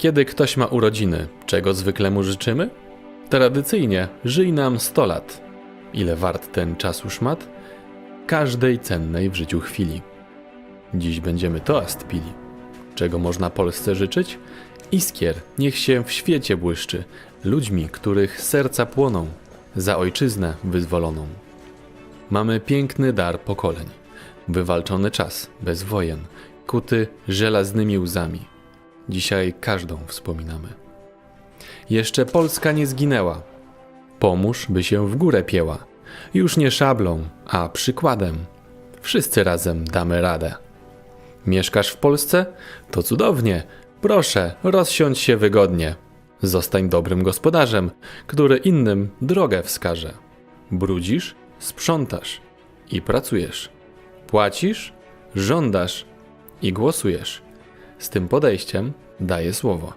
Kiedy ktoś ma urodziny, czego zwykle mu życzymy? Tradycyjnie żyj nam 100 lat. Ile wart ten czas u szmat? Każdej cennej w życiu chwili. Dziś będziemy toast pili. Czego można Polsce życzyć? Iskier niech się w świecie błyszczy, ludźmi, których serca płoną, za ojczyznę wyzwoloną. Mamy piękny dar pokoleń, wywalczony czas bez wojen, kuty żelaznymi łzami. Dzisiaj każdą wspominamy. Jeszcze Polska nie zginęła. Pomóż, by się w górę pieła. Już nie szablą, a przykładem. Wszyscy razem damy radę. Mieszkasz w Polsce? To cudownie. Proszę, rozsiądź się wygodnie. Zostań dobrym gospodarzem, który innym drogę wskaże. Brudzisz, sprzątasz i pracujesz. Płacisz, żądasz i głosujesz. Z tym podejściem daję słowo.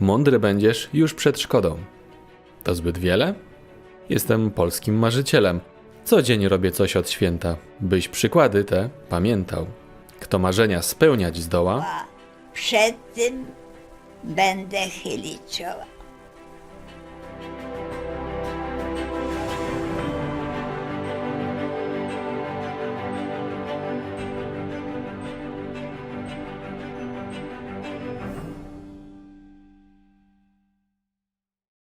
Mądry będziesz już przed szkodą. To zbyt wiele? Jestem polskim marzycielem. Co dzień robię coś od święta, byś przykłady te pamiętał. Kto marzenia spełniać zdoła, Przed tym będę chylić czoła.